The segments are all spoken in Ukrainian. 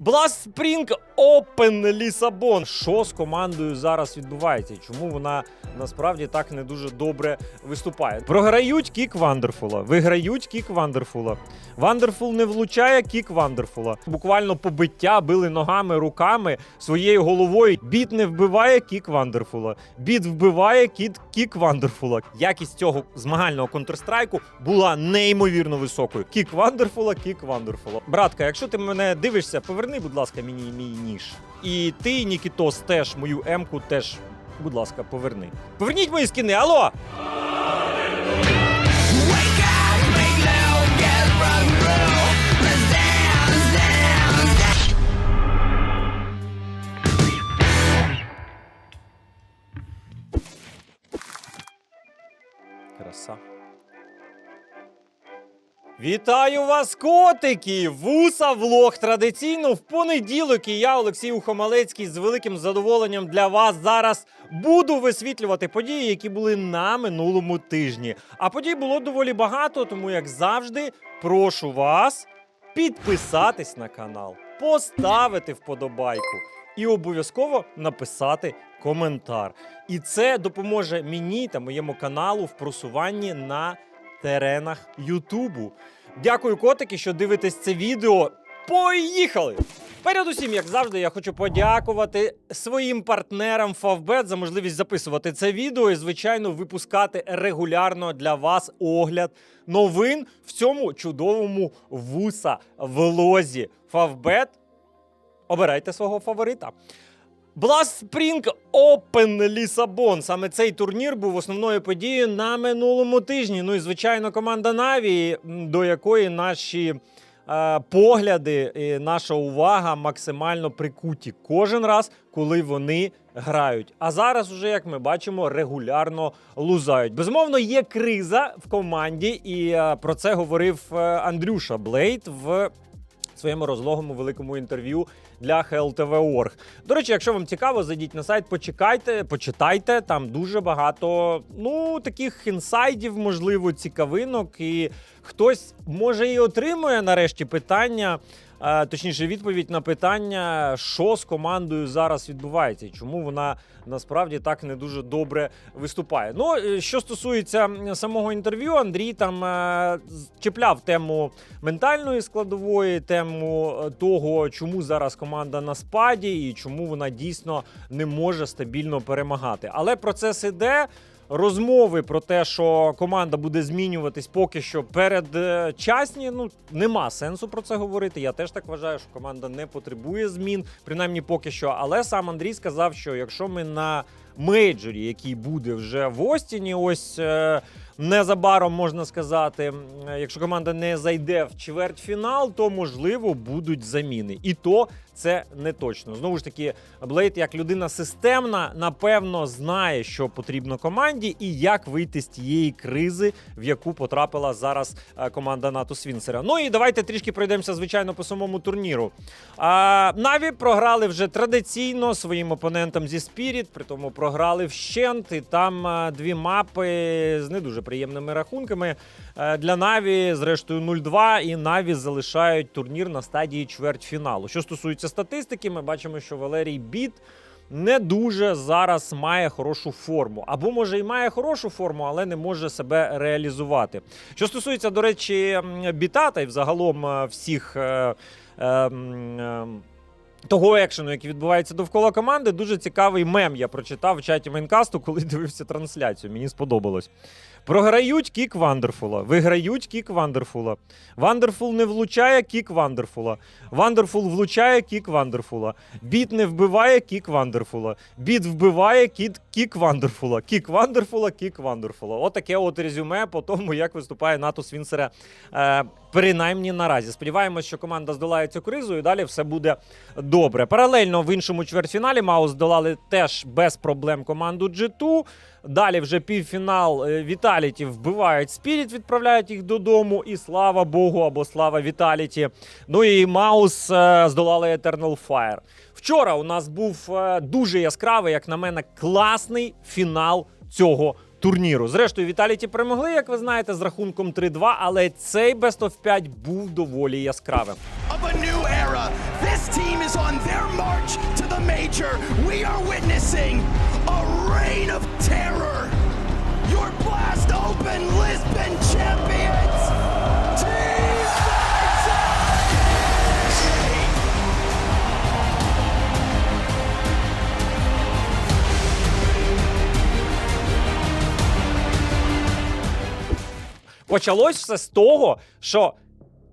Blast Spring Open Лісабон. Що з командою зараз відбувається? Чому вона насправді так не дуже добре виступає? Програють кік Вандерфула, виграють кік Вандерфула. Вандерфул не влучає кік Вандерфула. Буквально побиття били ногами, руками, своєю головою. Біт не вбиває кік Вандерфула. Біт вбиває кіт кік Вандерфула. Якість цього змагального контрстрайку була неймовірно високою. Кік Вандерфула, кік Вандерфула. Братка, якщо ти мене дивишся, поверни, будь ласка, мені мій ніж. І ти, Нікітос, теж мою емку теж. Будь ласка, поверни. Поверніть мої скини, алло! Вітаю вас, котики! Вуса влог традиційно в понеділок. І я, Олексій Ухомалецький, з великим задоволенням для вас зараз буду висвітлювати події, які були на минулому тижні. А подій було доволі багато, тому як завжди, прошу вас підписатись на канал, поставити вподобайку і обов'язково написати коментар. І це допоможе мені та моєму каналу в просуванні на теренах Ютубу. Дякую, котики, що дивитесь це відео. Поїхали! Передусім, як завжди, я хочу подякувати своїм партнерам Favbet за можливість записувати це відео і, звичайно, випускати регулярно для вас огляд новин в цьому чудовому вуса влозі. Favbet, обирайте свого фаворита. Blast Spring Open Лісабон. Саме цей турнір був основною подією на минулому тижні. Ну і звичайно, команда Наві, до якої наші е, погляди і наша увага максимально прикуті кожен раз, коли вони грають. А зараз, уже, як ми бачимо, регулярно лузають. Безумовно, є криза в команді, і е, про це говорив е, Андрюша Блейд в своєму розлогому великому інтерв'ю для HLTV.org. До речі, якщо вам цікаво, зайдіть на сайт, почекайте, почитайте. Там дуже багато ну таких інсайдів, можливо, цікавинок. І хтось може і отримує нарешті питання. Точніше, відповідь на питання, що з командою зараз відбувається, і чому вона насправді так не дуже добре виступає. Ну, е, що стосується самого інтерв'ю, Андрій там е, чіпляв тему ментальної складової, тему е, того, чому зараз команда на спаді і чому вона дійсно не може стабільно перемагати. Але процес іде. Розмови про те, що команда буде змінюватись поки що передчасні. Ну нема сенсу про це говорити. Я теж так вважаю, що команда не потребує змін, принаймні поки що. Але сам Андрій сказав, що якщо ми на мейджорі, який буде вже в Остіні, ось е, незабаром можна сказати, якщо команда не зайде в чвертьфінал, то можливо будуть заміни. І то це не точно. Знову ж таки, Блейд, як людина системна, напевно, знає, що потрібно команді, і як вийти з тієї кризи, в яку потрапила зараз е, команда НАТО Свінцера. Ну і давайте трішки пройдемося, звичайно, по самому турніру. А, Наві програли вже традиційно своїм опонентам зі Spirit, при тому програли вщент, і там е, дві мапи з не дуже приємними рахунками. Е, Для Наві, зрештою, 0-2, і Наві залишають турнір на стадії чвертьфіналу. Що стосується статистики, ми бачимо, що Валерій Біт не дуже зараз має хорошу форму. Або може і має хорошу форму, але не може себе реалізувати. Що стосується, до речі, м, біта та й взагалом е, всіх. е, е, е, того екшену, який відбувається довкола команди, дуже цікавий мем я прочитав в чаті Майнкасту, коли дивився трансляцію. Мені сподобалось. Програють кік Вандерфула, виграють кік Вандерфула. Вандерфул не влучає кік Вандерфула. Вандерфул влучає кік Вандерфула. Біт не вбиває кік Вандерфула. Біт вбиває кіт кік Вандерфула. Кік Вандерфула, кік Вандерфула. Отаке от резюме по тому, як виступає НАТО Свінсера. Е, принаймні наразі. Сподіваємось, що команда здолає цю кризу і далі все буде добре. Паралельно в іншому чвертьфіналі Маус здолали теж без проблем команду G2. Далі вже півфінал е, Віталіті вбивають Спіріт, відправляють їх додому. І слава Богу, або слава Віталіті. Ну і Маус е, здолали Eternal Fire. Вчора у нас був е, дуже яскравий, як на мене, класний фінал цього турніру. Зрештою, Віталіті перемогли, як ви знаєте, з рахунком 3-2, але цей Best of 5 був доволі яскравим. of a new era. This team future, we are witnessing reign of terror. Your blast open, Lisbon champions, Team Vitality! Почалось все з того, що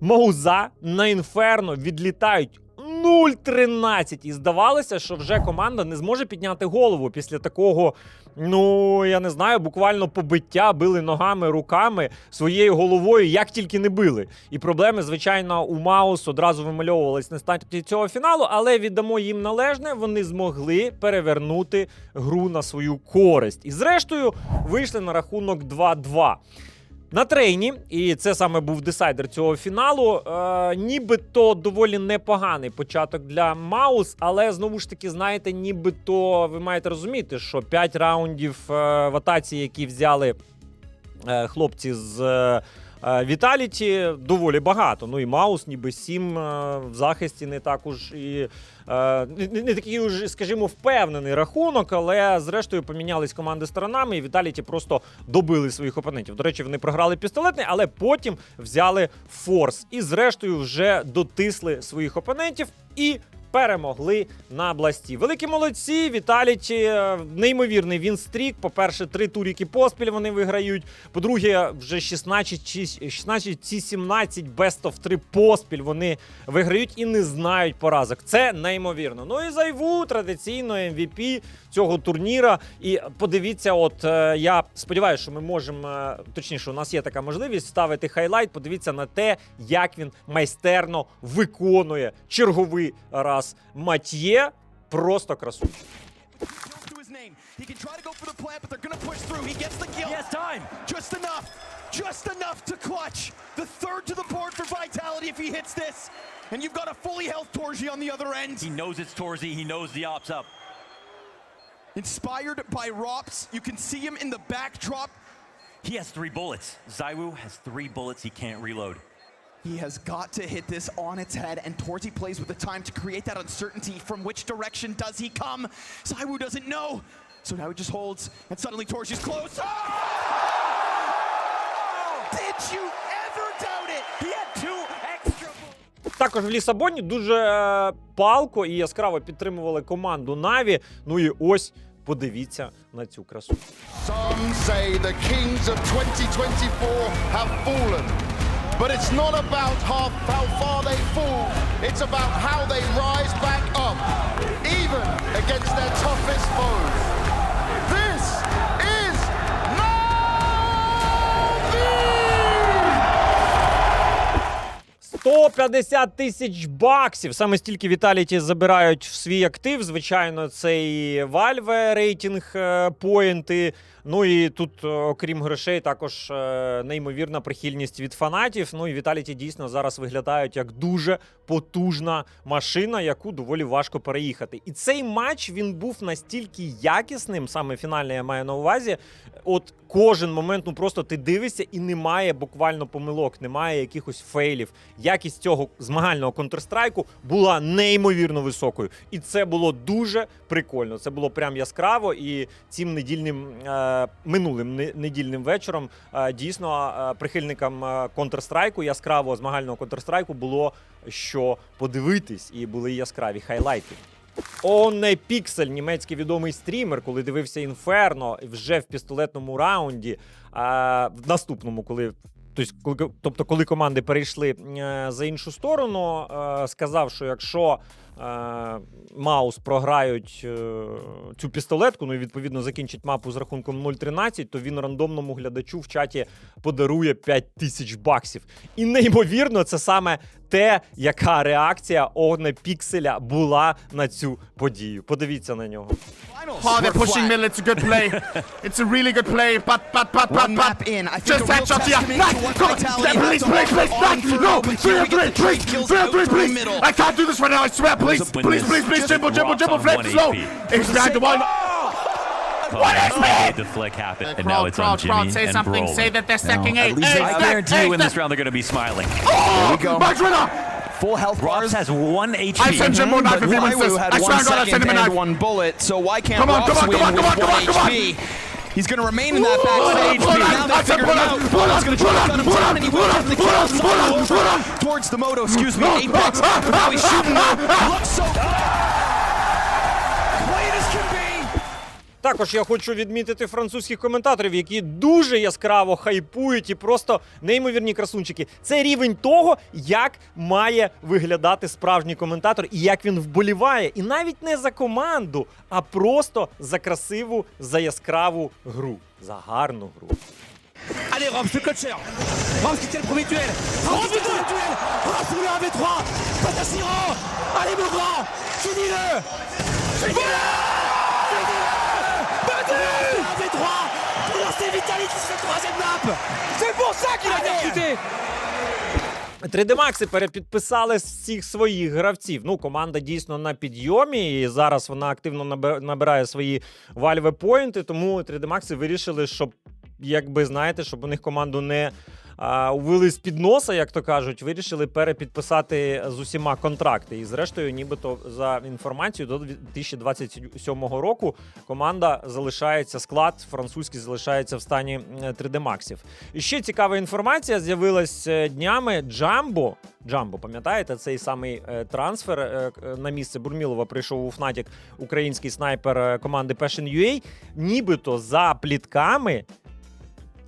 Мауза на інферно відлітають 0-13. І здавалося, що вже команда не зможе підняти голову після такого, ну я не знаю, буквально побиття, били ногами, руками, своєю головою, як тільки не били. І проблеми, звичайно, у Маус одразу вимальовувались на старті цього фіналу, але віддамо їм належне, вони змогли перевернути гру на свою користь. І зрештою вийшли на рахунок 2-2. На трейні, і це саме був десайдер цього фіналу. Е, нібито доволі непоганий початок для Маус, але знову ж таки, знаєте, нібито ви маєте розуміти, що 5 раундів е, в атаці, які взяли е, хлопці з. е, е, доволі багато. Ну і Маус, ніби 7 е, в захисті не так уж і не, не такий уж, скажімо, впевнений рахунок, але зрештою помінялись команди сторонами, і Віталіті просто добили своїх опонентів. До речі, вони програли пістолетний, але потім взяли форс. І зрештою вже дотисли своїх опонентів і. Перемогли на бласті. Великі молодці. Віталіті е, неймовірний він стрік. По-перше, три туріки поспіль вони виграють. По-друге, вже 16 чи 16 ці 17 best of 3 поспіль вони виграють і не знають поразок. Це неймовірно. Ну і зайву традиційно MVP цього турніра. І подивіться, от е, я сподіваюся, що ми можемо, е, точніше, у нас є така можливість ставити хайлайт. Подивіться на те, як він майстерно виконує черговий раз мат'є. Просто красунчик. Kills to his name. He can try to go for the plant, but they're gonna push through. He gets the kill. He has time. Just enough. Just enough to clutch. The third to the board for Vitality if he hits this. And you've got a fully health Torji on the other end. He knows it's Torzy. He knows the ops up. Inspired by Rops, you can see him in the backdrop. He has three bullets. Zaiwu has three bullets he can't reload. He has got to hit this on its head, and Torzi plays with the time to create that uncertainty. From which direction does he come? Zaiwu doesn't know. So now he just holds, and suddenly Torzi's close. Oh! Did you ever doubt it? He had two extra. Також в Лісабоні дуже е, палко і яскраво підтримували команду Наві. Ну і ось подивіться на цю красу. Some say the kings of 2024 have fallen. But it's not about how, how far they fall, it's about how they rise back up, even against their toughest foes. This is Navi! 150 тисяч баксів. Саме стільки Віталіті забирають в свій актив. Звичайно, це і Valve рейтинг е, поінти. Ну і тут, е, окрім грошей, також е, неймовірна прихильність від фанатів. Ну і Віталіті дійсно зараз виглядають як дуже потужна машина, яку доволі важко переїхати. І цей матч він був настільки якісним, саме фінальний я маю на увазі. От кожен момент, ну просто ти дивишся, і немає буквально помилок, немає якихось фейлів. Якість цього змагального контрстрайку була неймовірно високою. І це було дуже прикольно. Це було прям яскраво. І цим недільним е, минулим недільним вечором е, дійсно е, прихильникам е, контрстрайку, яскравого змагального контрстрайку було що подивитись, і були яскраві хайлайти. Оне Піксель, німецький відомий стрімер, коли дивився Інферно вже в пістолетному раунді. А в наступному, коли. Тобто, коли, тобто, команди перейшли е, за іншу сторону, е, сказав, що якщо е, Маус програють е, цю пістолетку, ну і відповідно закінчить мапу з рахунком 0-13, то він рандомному глядачу в чаті подарує 5 тисяч баксів. І неймовірно, це саме те, яка реакція Огне Пікселя була на цю подію. Подивіться на нього. Oh, they're pushing middle. It's a good play. it's a really good play. But, but, but, but, but. in. I Just that shot here. Nice. Come on. Yeah, please, please, please. back. No. Three on three. Please. Please. I can't do this right now. I swear. Please. Please, please, please. Jimbo, Jimbo, Jimbo. Flip slow. It's behind the one. What is this? The flick happen, and now it's on Jimmy Say something. Say that they're stacking eight. I guarantee you in this round they're going to be smiling. Oh, Max Ritter full health Robs bars. has one HP. I send him more But knife if he wins this. I swear one to God, I send second him a and knife. one bullet, so why can't Come on, Robs come on, win come on, with come on, come one on, come on. HP? He's going to remain in that backstage. on, pull Now they I said figured it out. pull going to try to pull cut him down, and he pull will on, have the kill. on, pull on, Over pull on. Towards the moto, excuse me, Apex. Now he's shooting now. Looks so clean Також я хочу відмітити французьких коментаторів, які дуже яскраво хайпують і просто неймовірні красунчики. Це рівень того, як має виглядати справжній коментатор і як він вболіває. І навіть не за команду, а просто за красиву, за яскраву гру, за гарну гру. Allez, Roms, le clutcher. Roms qui tient le premier duel. Roms qui tient le duel. Roms pour le 1v3. Passe à. Allez, mon grand. Finis-le. Finis-le. Battu. 1v3 pour Vitali qui se fait troisième map. C'est pour ça qu'il a percuté 3D Maxi перепідписали всіх своїх гравців. Ну, команда дійсно на підйомі, і зараз вона активно набирає свої вальве поінти. Тому 3D Maxi вирішили, щоб, якби знаєте, щоб у них команду не увели з під носа, як то кажуть, вирішили перепідписати з усіма контракти. І зрештою, нібито за інформацією, до 2027 року команда залишається, склад французький залишається в стані е, 3D Максів. І ще цікава інформація з'явилась е, днями. Джамбо, Джамбо, пам'ятаєте, цей самий е, трансфер е, на місце Бурмілова прийшов у Фнатік український снайпер команди Passion UA. Нібито за плітками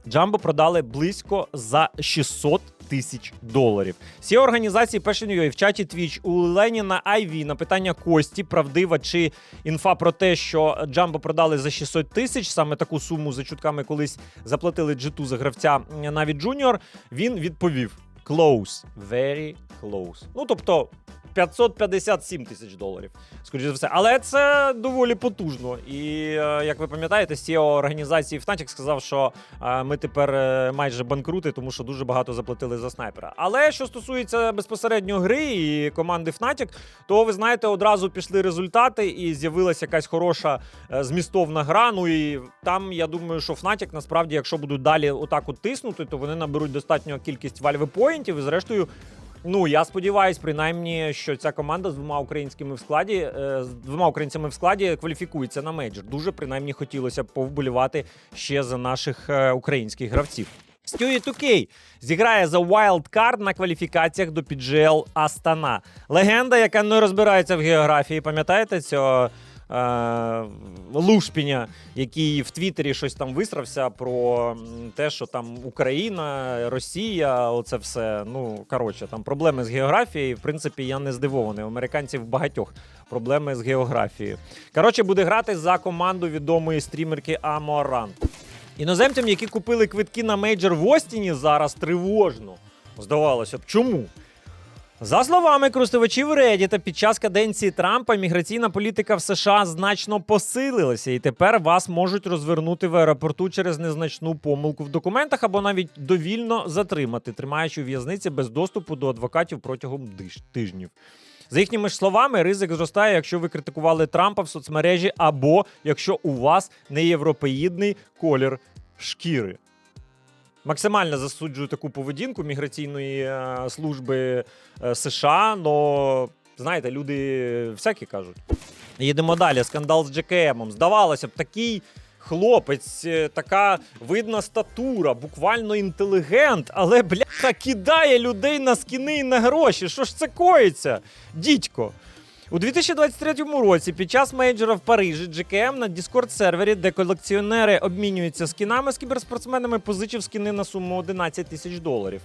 Джамбо продали близько за 600 тисяч доларів. Ці організації Passion UA в чаті Twitch у Леніна IV на питання Кості, правдива чи інфа про те, що Джамбо продали за 600 тисяч, саме таку суму за чутками колись заплатили джиту за гравця навіть Джуніор. Він відповів: close, very close. Ну тобто. 557 тисяч доларів, скоріше за все. Але це доволі потужно. І е, як ви пам'ятаєте, CEO організації Fnatic сказав, що е, ми тепер е, майже банкрути, тому що дуже багато заплатили за снайпера. Але що стосується безпосередньо гри і команди Fnatic, то ви знаєте, одразу пішли результати, і з'явилася якась хороша змістовна гра. Ну і там я думаю, що Fnatic насправді, якщо будуть далі отак от тиснути, то вони наберуть достатню кількість вальви поінтів і зрештою. Ну я сподіваюсь, принаймні, що ця команда з двома українськими в складі, е, з двома українцями в складі кваліфікується на мейджор. Дуже принаймні хотілося б повболівати ще за наших е, українських гравців. Стюї Тукей зіграє за Wild Card на кваліфікаціях до PGL Астана. Легенда, яка не розбирається в географії. Пам'ятаєте цього Лушпіня, який в Твіттері щось там висрався про те, що там Україна, Росія, оце все. Ну коротше, там проблеми з географією. В принципі, я не здивований. У американців багатьох проблеми з географією. Коротше, буде грати за команду відомої стрімерки Аморан. Іноземцям, які купили квитки на мейджор в Остіні, зараз тривожно. Здавалося б, чому? За словами користувачів Reddit, під час каденції Трампа міграційна політика в США значно посилилася, і тепер вас можуть розвернути в аеропорту через незначну помилку в документах або навіть довільно затримати, тримаючи у в'язниці без доступу до адвокатів протягом тижнів. За їхніми ж словами, ризик зростає, якщо ви критикували Трампа в соцмережі, або якщо у вас не європеїдний колір шкіри. Максимально засуджую таку поведінку міграційної е, служби е, США, но знаєте, люди всякі кажуть. Їдемо далі. Скандал з ДЖКМом. Здавалося б, такий хлопець, е, така видна статура, буквально інтелігент, але бляха кидає людей на скіни і на гроші. Що ж це коїться, дідько? У 2023 році під час мейджора в Парижі GKM на Discord сервері, де колекціонери обмінюються скінами з кіберспортсменами, позичив скіни на суму 11 тисяч доларів.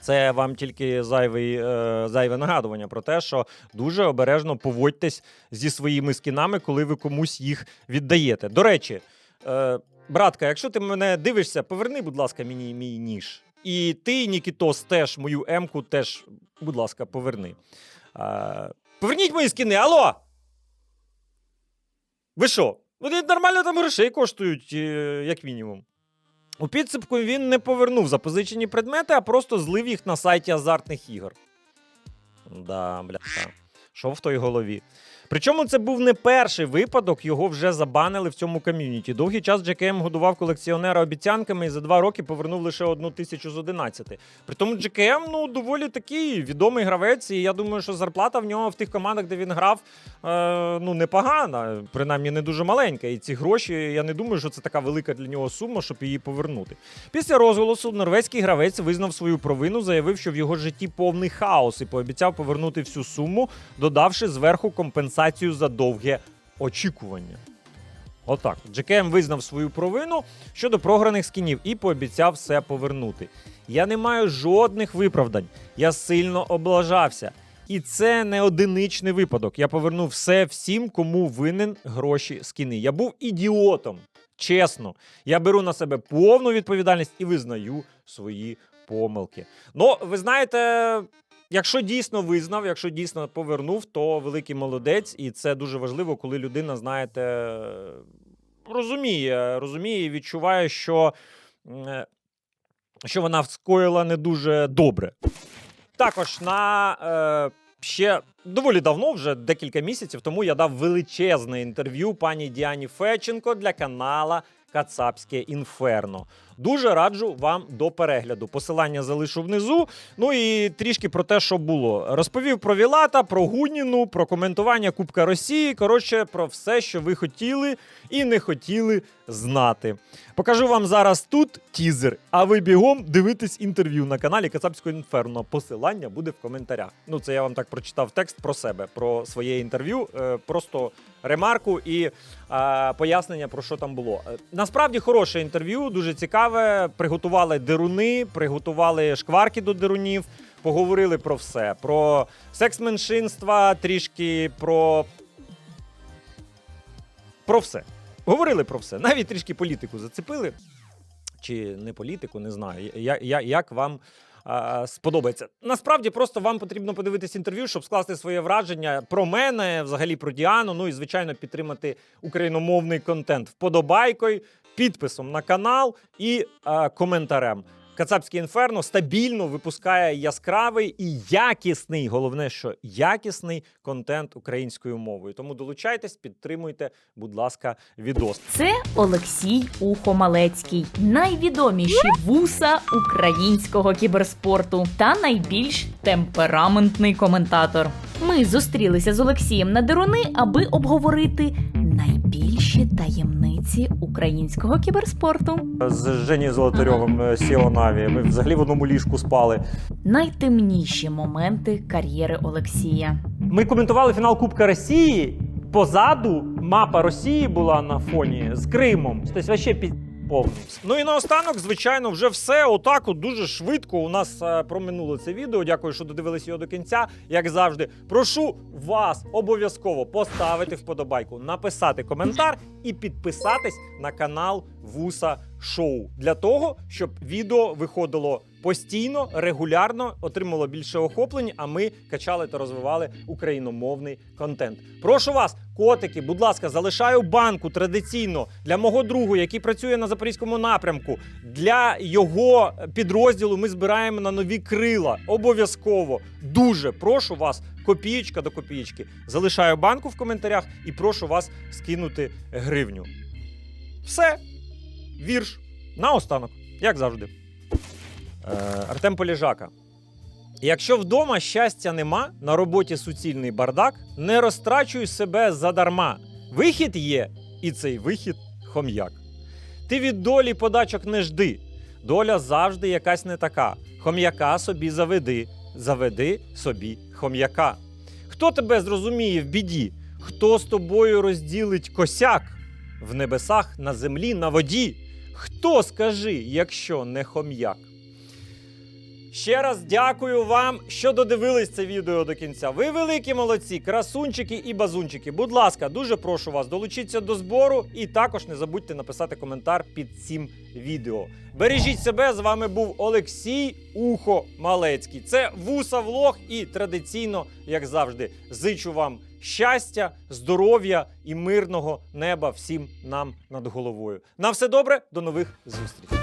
Це вам тільки зайвий, е, зайве нагадування про те, що дуже обережно поводьтесь зі своїми скінами, коли ви комусь їх віддаєте. До речі, е, братка, якщо ти мене дивишся, поверни, будь ласка, мені мій ніж. І ти, Нікітос, теж мою емку теж, будь ласка, поверни. Е, поверніть мої скини, алло! Ви що? Вони нормально там грошей коштують, е, як мінімум. У підсипку він не повернув запозичені предмети, а просто злив їх на сайті азартних ігор. Да, бляха. Що в той голові? Причому це був не перший випадок, його вже забанили в цьому ком'юніті. Довгий час JKM годував колекціонера обіцянками і за два роки повернув лише одну тисячу з 11. Притому JKM, ну, доволі такий відомий гравець, і я думаю, що зарплата в нього в тих командах, де він грав, е, ну, непогана, принаймні не дуже маленька. І ці гроші, я не думаю, що це така велика для нього сума, щоб її повернути. Після розголосу норвезький гравець визнав свою провину, заявив, що в його житті повний хаос і пообіцяв повернути всю суму, додавши зверху компенсацію за довге очікування. Отак. JKM визнав свою провину щодо програних скінів і пообіцяв все повернути. Я не маю жодних виправдань. Я сильно облажався. І це не одиничний випадок. Я повернув все всім, кому винен гроші скіни. Я був ідіотом. Чесно, я беру на себе повну відповідальність і визнаю свої помилки. Ну, ви знаєте, якщо дійсно визнав, якщо дійсно повернув, то великий молодець, і це дуже важливо, коли людина, знаєте, розуміє, розуміє і відчуває, що, е, що вона скоїла не дуже добре. Також на е, ще доволі давно, вже декілька місяців тому, я дав величезне інтерв'ю пані Діані Феченко для канала Кацапське Інферно. Дуже раджу вам до перегляду. Посилання залишу внизу. Ну і трішки про те, що було. Розповів про Вілата, про Гуніну, про коментування Кубка Росії. Коротше, про все, що ви хотіли і не хотіли знати. Покажу вам зараз тут тізер, а ви бігом дивитесь інтерв'ю на каналі Кацапського Інферно. Посилання буде в коментарях. Ну, це я вам так прочитав текст про себе, про своє інтерв'ю. Е, просто ремарку і пояснення про що там було. Е, Насправді хороше інтерв'ю, дуже цікаве. Приготували деруни, приготували шкварки до дерунів, поговорили про все: про секс меншинства, трішки про. Про все. Говорили про все. Навіть трішки політику зацепили. Чи не політику, не знаю. Я, я, як вам а, сподобається. Насправді просто вам потрібно подивитись інтерв'ю, щоб скласти своє враження про мене, взагалі про Діану. Ну і звичайно підтримати україномовний контент вподобайкою, підписом на канал і а, коментарем. Кацапське інферно стабільно випускає яскравий і якісний, головне, що якісний контент українською мовою. Тому долучайтесь, підтримуйте, будь ласка, відос. Це Олексій Ухомалецький, найвідоміші вуса українського кіберспорту та найбільш темпераментний коментатор. Ми зустрілися з Олексієм на деруни, аби обговорити найбільші таємниці українського кіберспорту. З Жені Золотарьовим Сіо Наві. Ми взагалі в одному ліжку спали. Найтемніші моменти кар'єри Олексія. Ми коментували фінал Кубка Росії. Позаду мапа Росії була на фоні з Кримом. Тобто вообще під повний. Ну і наостанок, звичайно, вже все. Отак, от дуже швидко у нас е, проминуло це відео. Дякую, що додивились його до кінця. Як завжди, прошу вас обов'язково поставити вподобайку, написати коментар і підписатись на канал Вуса Шоу для того, щоб відео виходило постійно, регулярно, отримало більше охоплень, а ми качали та розвивали україномовний контент. Прошу вас, котики, будь ласка, залишаю банку традиційно для мого другу, який працює на запорізькому напрямку. Для його підрозділу ми збираємо на нові крила. Обов'язково дуже прошу вас, копієчка до копієчки. Залишаю банку в коментарях і прошу вас скинути гривню. Все, вірш наостанок, як завжди. Е, Артем Поліжака. Якщо вдома щастя нема, на роботі суцільний бардак, не розтрачуй себе задарма. Вихід є, і цей вихід хом'як. Ти від долі подачок не жди. Доля завжди якась не така. Хом'яка собі заведи, заведи собі хом'яка. Хто тебе зрозуміє в біді? Хто з тобою розділить косяк? В небесах, на землі, на воді. Хто скажи, якщо не хом'як? Ще раз дякую вам, що додивились це відео до кінця. Ви великі молодці, красунчики і базунчики. Будь ласка, дуже прошу вас, долучіться до збору і також не забудьте написати коментар під цим відео. Бережіть себе, з вами був Олексій Ухо Малецький. Це вуса влог і традиційно, як завжди, зичу вам щастя, здоров'я і мирного неба всім нам над головою. На все добре, до нових зустрічей.